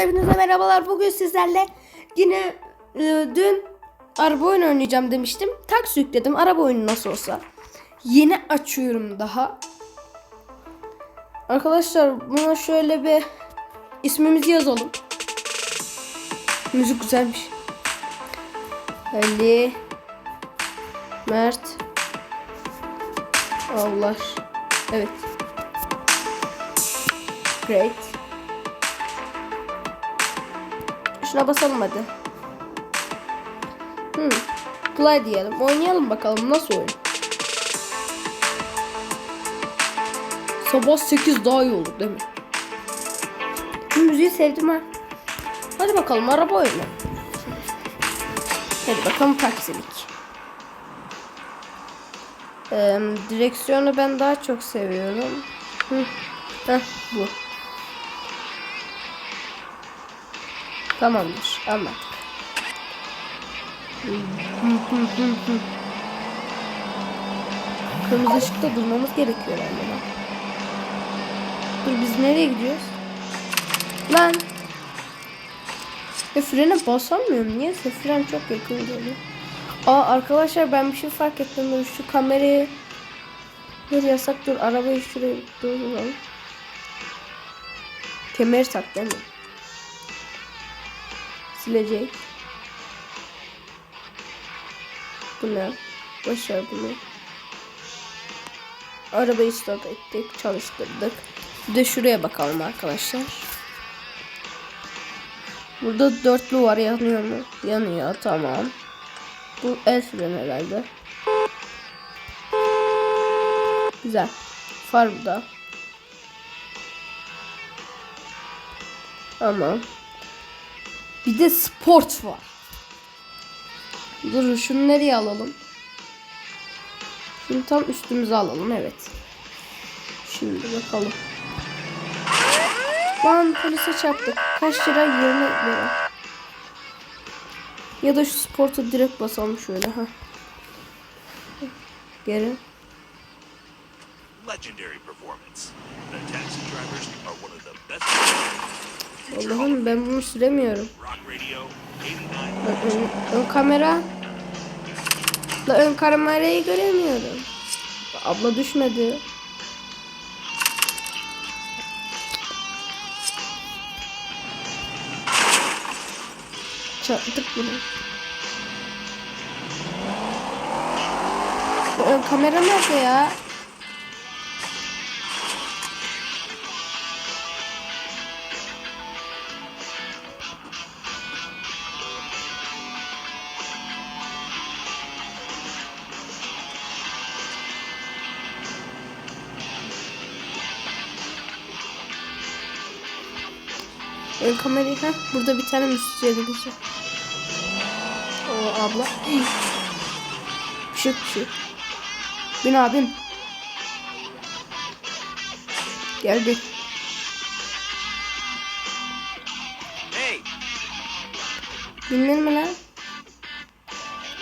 Hepinize merhabalar. Bugün sizlerle yine e, dün araba oyunu oynayacağım demiştim. Taksi yükledim. Araba oyunu nasıl olsa. Yeni açıyorum daha. Arkadaşlar buna şöyle bir ismimizi yazalım. Müzik güzelmiş. Ali Mert Allah Evet. Great. Şuna basalım hadi. Hmm. Play diyelim. Oynayalım bakalım nasıl oyun. Sabah 8 daha iyi olur değil mi? Bu müziği sevdim ha. Hadi bakalım araba oyunu. Hadi bakalım taksilik. Ee, direksiyonu ben daha çok seviyorum. Hı. Heh, bu. Tamamdır. Anladık. Kırmızı ışıkta durmamız gerekiyor herhalde. Dur biz nereye gidiyoruz? Lan. Ya frene basamıyorum. Niye? Fren çok yakın geliyor. Aa arkadaşlar ben bir şey fark ettim. Dur şu kamerayı Dur yasak dur. Arabayı şuraya durduralım. Kemer tak? Silecek. Bu ne? Başar bunu. Arabayı stop ettik. Çalıştırdık. Bir de şuraya bakalım arkadaşlar. Burada dörtlü var yanıyor mu? Yanıyor tamam. Bu el freni herhalde. Güzel. Far burada. Tamam. Bir de sport var. Dur şunu nereye alalım? Şunu tam üstümüze alalım evet. Şimdi bakalım. Lan polise çarptık. Kaç lira? 20 lira. Ya da şu sporta direkt basalım şöyle ha. Geri. legendary performance. The taxi drivers are one of the best. Allah'ım ben bunu süremiyorum. Rock Radio 89. Bak ön, ön kamera. La ön kamerayı göremiyorum. Abla düşmedi. Çarptık bunu. Bu ön kamera nerede ya? Ön kamerayı ha burada bir tane müşterimiz var. O abla. Şık şık. Bin abim. Geldi. Hey, Bindin mi lan?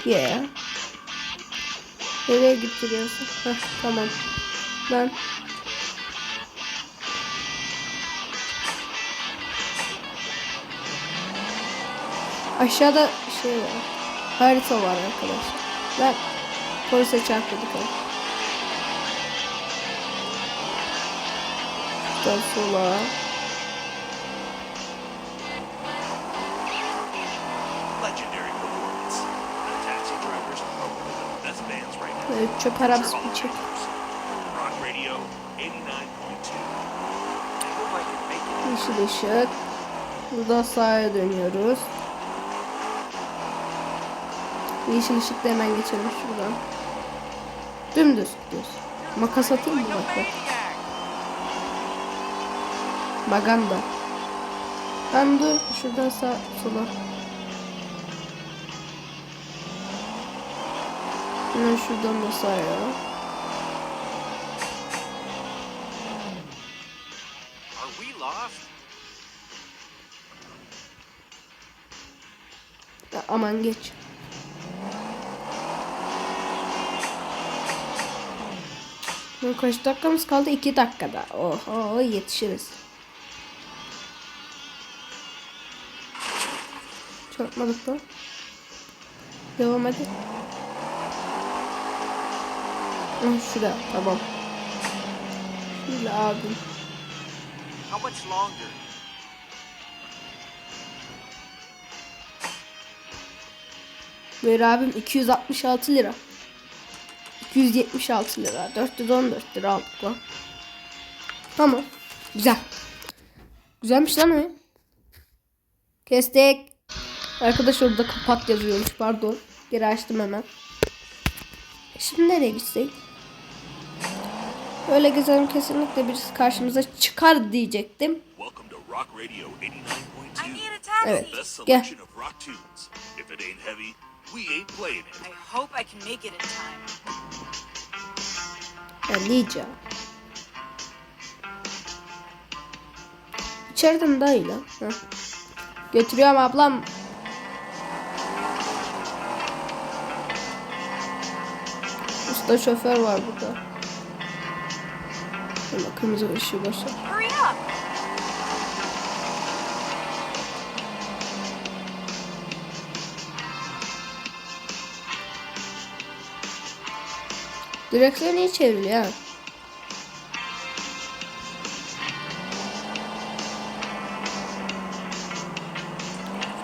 Yeah. Nereye gittiriyorsun? Heh, tamam. Ben Aşağıda şey var. Harita var arkadaşlar. Ben polise çarpıyorduk. abi. Şuradan sola. Evet, çöp arabası bir çek. Rock Radio 89.2. I hope I can make it. Yeşil ışık. Buradan sağa dönüyoruz. Yeşil ışıkta hemen geçelim şuradan. Dümdüz gidiyoruz. Makas atayım mı bak bak. Maganda. Ben dur şuradan sağ sola. Hemen şuradan da sağa. Aman geç. Kaç dakikamız kaldı? 2 dakikada. Oho yetişiriz. Çarpmadık da. Devam hadi. Ah, şurada tamam. Şöyle abim. How much longer? Buyur abim 266 lira. 276 lira. 414 lira aldık lan. Tamam. Güzel. Güzelmiş lan oyun. Kestik. Arkadaş orada kapat yazıyormuş pardon. Geri açtım hemen. Şimdi nereye gitsek? Öyle gezelim kesinlikle birisi karşımıza çıkar diyecektim. Welcome to Rock Radio 89.2. I need a taxi. Evet. Gel. selection of rock tunes. If it ain't heavy, we ain't playing it. I hope I can make it in time. Diyeceğim. İçeriden daha iyi lan. Heh. Götürüyorum ablam. Usta şoför var burada. Şöyle kırmızı ışığı boşver. Direksiyon iyi çevriliyor ha.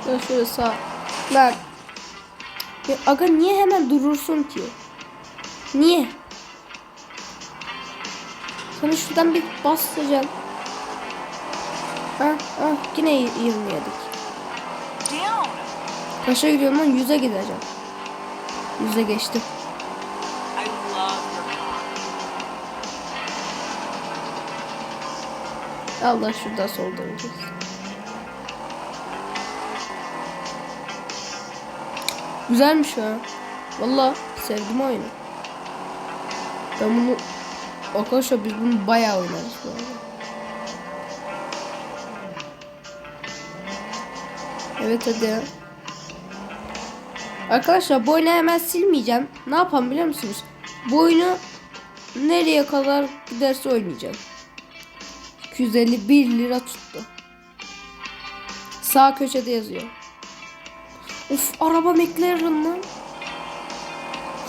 Şurada şöyle sağ. Lan. Ya aga niye hemen durursun ki? Niye? Sana şuradan bir basacağım. Ha, ha, yine 20 yedik. Kaça gidiyorum lan? 100'e gideceğim. 100'e geçtim. Allah şurada sol döneceğiz. Güzelmiş ha. Valla sevdim oyunu. Ben bunu arkadaşlar biz bunu bayağı oynarız bu arada. Evet hadi. Arkadaşlar bu oyunu hemen silmeyeceğim. Ne yapalım biliyor musunuz? Bu oyunu nereye kadar giderse oynayacağım. 251 lira tuttu. Sağ köşede yazıyor. Of araba McLaren lan.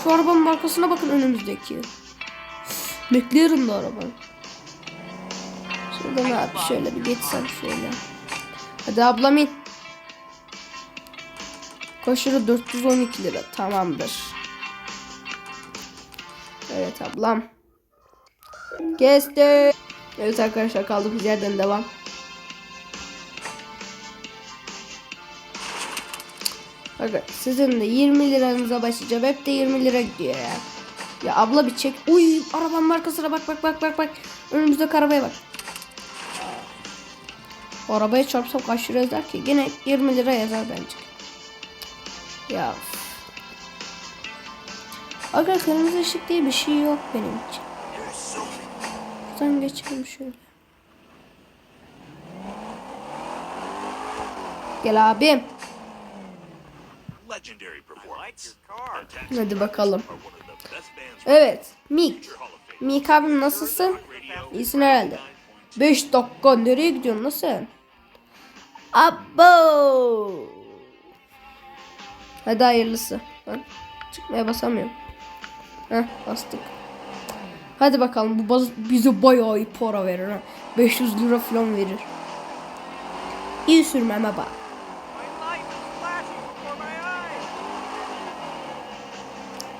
Şu arabanın markasına bakın önümüzdeki. Üf, McLaren da araba. Şuradan abi şöyle bir geçsem şöyle. Hadi ablam in. Koşuru 412 lira tamamdır. Evet ablam. Kestim. Evet arkadaşlar kaldığımız yerden devam. Bakın sizin de 20 liranıza başlayacağım. Hep de 20 lira gidiyor ya. Ya abla bir çek. Uy arabanın markasına bak bak bak bak bak. Önümüzdeki arabaya bak. O arabaya çarpsam kaç lira yazar ki? Yine 20 lira yazar bence. Ya. Aga kırmızı ışık diye bir şey yok benim için. Buradan geçelim şöyle. Gel abim. Hadi bakalım. Evet. Mik. Mik abim nasılsın? İyisin herhalde. 5 dakika nereye gidiyorsun nasıl? Abo. Hadi hayırlısı. Ben çıkmaya basamıyorum. Heh bastık. Hadi bakalım bu baz- bize bayağı iyi para verir ha. 500 lira falan verir. İyi sürmeme bak.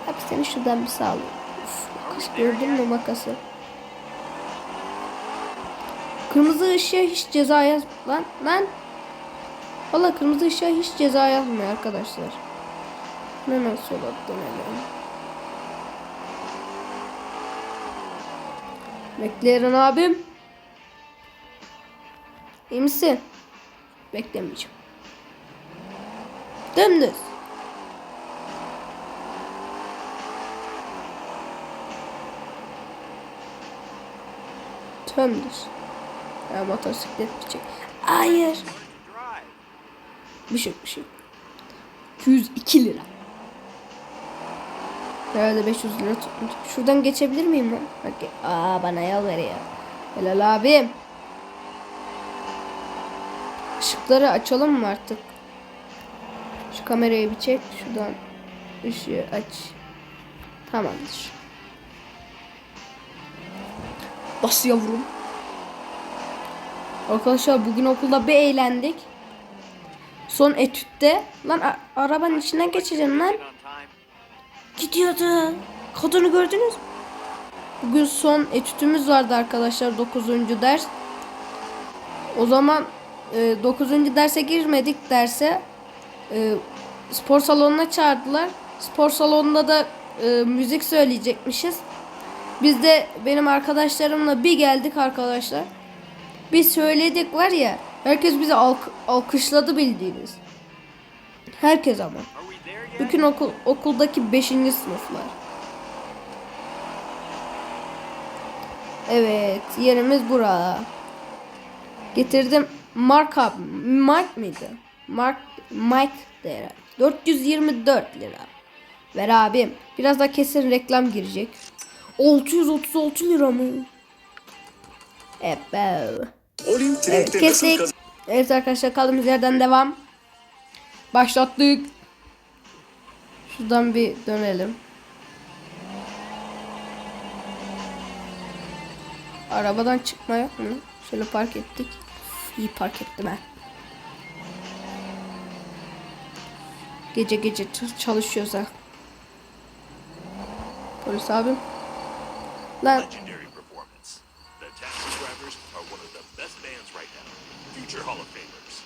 Abi seni şuradan bir sağ Uf, makas gördün mü makası? Kırmızı ışığa hiç ceza yaz... Lan lan. Valla kırmızı ışığa hiç ceza yazmıyor arkadaşlar. Hemen sola dönelim. McLaren abim. İyi misin? Beklemeyeceğim. Dümdüz. Dümdüz. Ya motosiklet bir çek. Hayır. Bir şey bir şey. 202 lira. Herhalde 500 lira tutmuş. Şuradan geçebilir miyim lan? Bak, aa bana yol veriyor. Helal abim. Işıkları açalım mı artık? Şu kamerayı bir çek. Şuradan ışığı aç. Tamamdır. Bas yavrum. Arkadaşlar bugün okulda bir eğlendik. Son etütte lan arabanın içinden geçeceğim lan. Gidiyordu. Kadını gördünüz mü? Bugün son etütümüz vardı arkadaşlar 9. ders. O zaman e, 9. derse girmedik derse. E, spor salonuna çağırdılar. Spor salonunda da e, müzik söyleyecekmişiz. Biz de benim arkadaşlarımla bir geldik arkadaşlar. Bir söyledik var ya. Herkes bizi alk- alkışladı bildiğiniz. Herkes ama. Bütün okul okuldaki 5. sınıflar. Evet, yerimiz bura. Getirdim. Mark abi. Mark mıydı? Mark Mike de 424 lira. Ver abim. Biraz da kesin reklam girecek. 636 lira mı? Evet. Evet kestik. Evet arkadaşlar kaldığımız yerden devam. Başlattık. Şuradan bir dönelim. Arabadan çıkma yok? Şöyle park ettik. İyi park ettim ha. Gece gece çalışıyoruz ha. Polis abim. Lan. Future Hall of Famers.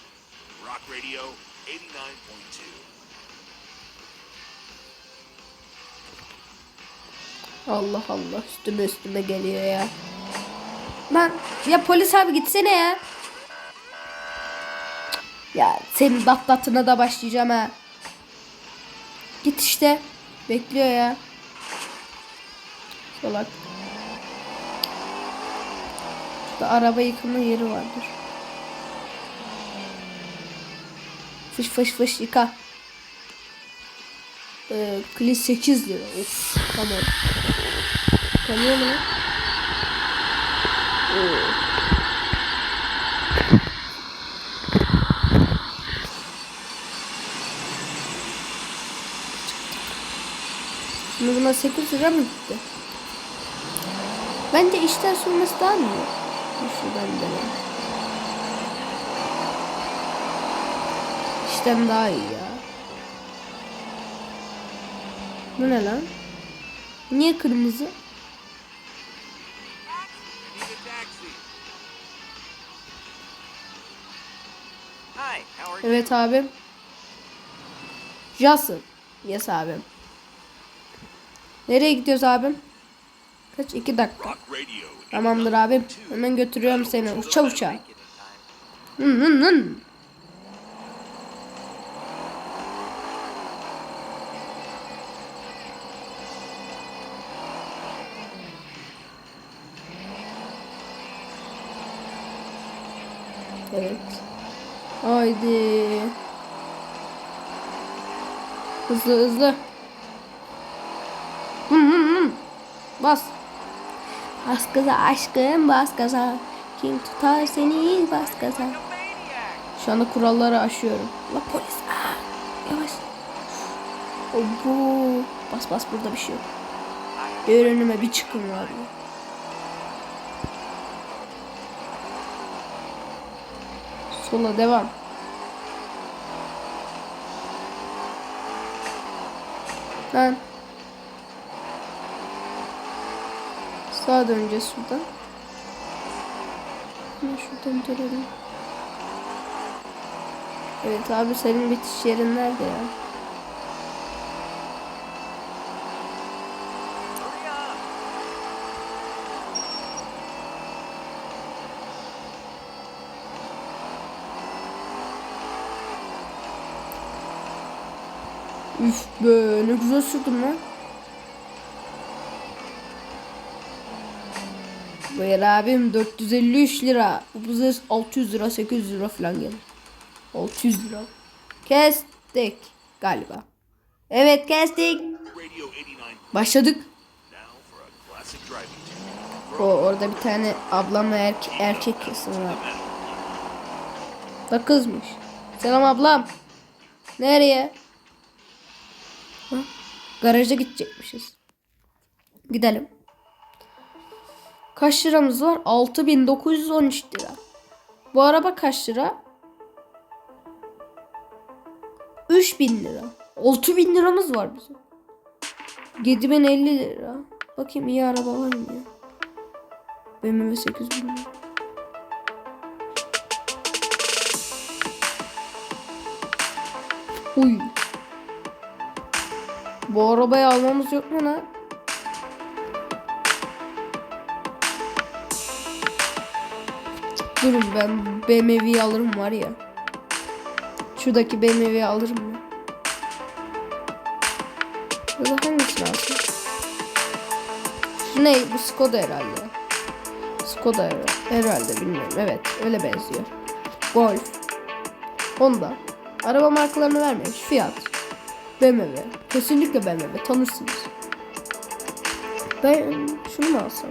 Rock Radio 89.2. Allah Allah üstüme üstüme geliyor ya. Lan ya polis abi gitsene ya. Ya senin datlatına da başlayacağım ha. Git işte. Bekliyor ya. Salak. Şurada araba yıkama yeri vardır. Fış fış fış yıka. Ee, kli 8 lira. Of, tamam. Tanıyor mu? Oo. Şimdi buna 8 lira mı gitti? Bence işten sürmesi daha mı Şuradan gidelim. İşten daha iyi ya. Bu ne lan? Niye kırmızı? Evet abim. Jason. Yes abim. Nereye gidiyoruz abim? Kaç? iki dakika. Tamamdır abim. Hemen götürüyorum seni. Uça uça. Make it in time. Hın hın hın. Evet. Haydi. Hızlı hızlı. Hın hın hın. Bas. Bas gaza aşkım bas gaza. Kim tutar seni bas gaza. Şu anda kuralları aşıyorum. La polis. Aa, yavaş. Obo. Bas bas burada bir şey yok. Bir önüme bir çıkın var ya. Sola devam. Lan. Sağa döneceğiz şuradan. Şuradan dönelim. Evet abi senin bitiş yerin nerede ya? Üf ne güzel sürdüm lan. Buyur abim 453 lira. Bu bize 600 lira 800 lira falan gelir. 600 lira. Kestik galiba. Evet kestik. Radio 89. Başladık. O orada bir tane ablam erke- erkek kesin var. Da kızmış. Selam ablam. Nereye? Garaja gidecekmişiz. Gidelim. Kaç liramız var? 6913 lira. Bu araba kaç lira? 3000 lira. 6000 liramız var bizim. 7050 lira. Bakayım iyi araba var mı ya? BMW 8000 lira. Uy. Bu arabayı almamız yok mu lan? Durun ben BMW'yi alırım var ya. Şuradaki BMW'yi alırım ya. Ya da hangisini alsın? Şu ne? Bu Skoda herhalde. Skoda her- herhalde bilmiyorum. Evet öyle benziyor. Golf. Honda. Araba markalarını vermemiş. Fiat. BMW. Kesinlikle BMW. Tanırsınız. Ben şunu mu alsam?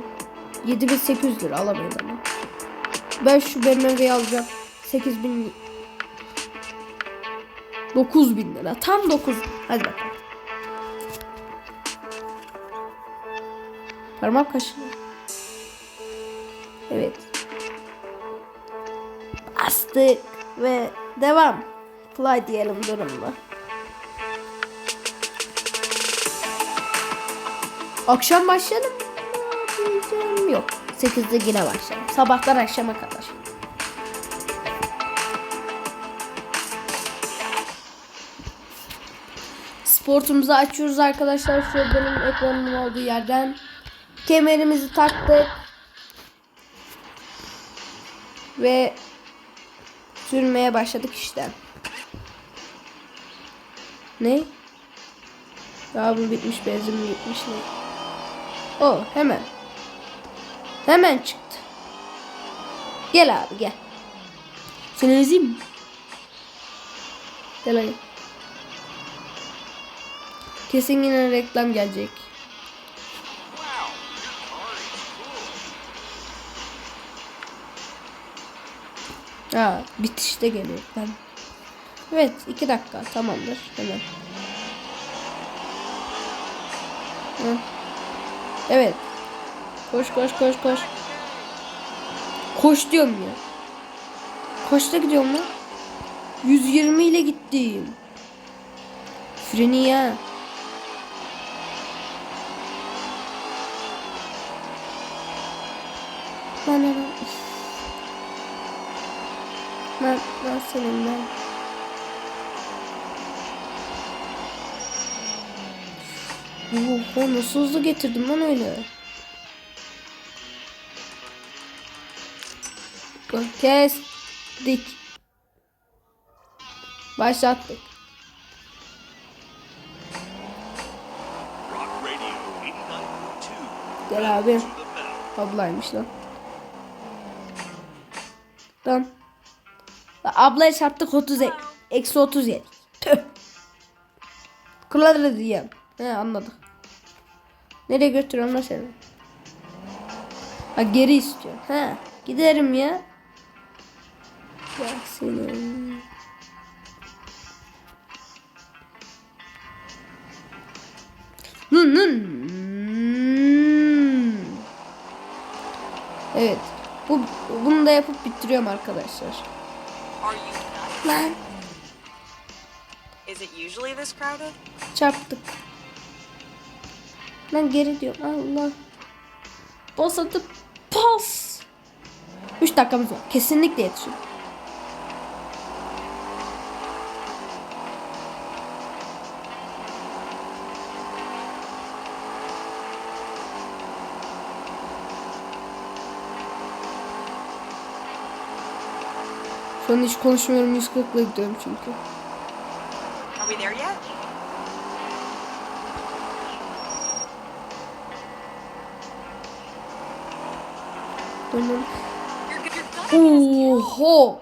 7800 lira alamayız ama. Ben şu BMW'yi alacağım. 8000 9000 lira. Tam 9. Hadi bakalım. Parmak kaşını. Evet. Bastık ve devam. Fly diyelim durumda. Akşam başlayalım mı. Yok. 8'de yine başlayalım. Sabahtan akşama kadar. Sportumuzu açıyoruz arkadaşlar. Şu benim ekranımın olduğu yerden. Kemerimizi taktık. Ve sürmeye başladık işte. Ne? Ya bu bitmiş benzin mi bitmiş ne? O hemen. Hemen çıktı. Gel abi gel. Seni ezeyim mi? Gel hadi. Kesin yine reklam gelecek. Ha bitişte geliyor. Ben. Evet iki dakika tamamdır hemen. Hı. Evet. Koş koş koş koş. Koş diyorum ya. Koşta gidiyorum lan. 120 ile gittim. Freni ya. Lan. Üf. Ben, ben senin ben. Oho nasıl hızlı getirdim lan öyle. Kestik. Başlattık. Rock Radio 89.2. Gel abi. Ablaymış lan. Lan. Ablaya çarptık 30 ek- eksi 30 yedik. Tüh. Kırılır diyeyim. He anladık. Nereye götürüyorum lan seni? Ha geri istiyor. He giderim ya. Ya senin. Nın nın. Evet. Bu bunu da yapıp bitiriyorum arkadaşlar. Lan Is it usually this crowded? çarptık. Lan geri diyorum. Allah. Bas atıp pas. 3 dakikamız var. Kesinlikle yetişir. Şu an hiç konuşmuyorum 140'la gidiyorum çünkü. Are we there yet? Killed. Oho.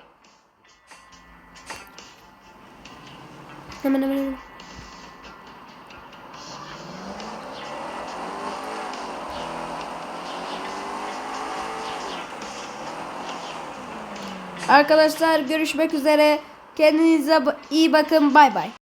Hemen hemen hemen. Arkadaşlar görüşmek üzere. Kendinize iyi bakın. Bay bay.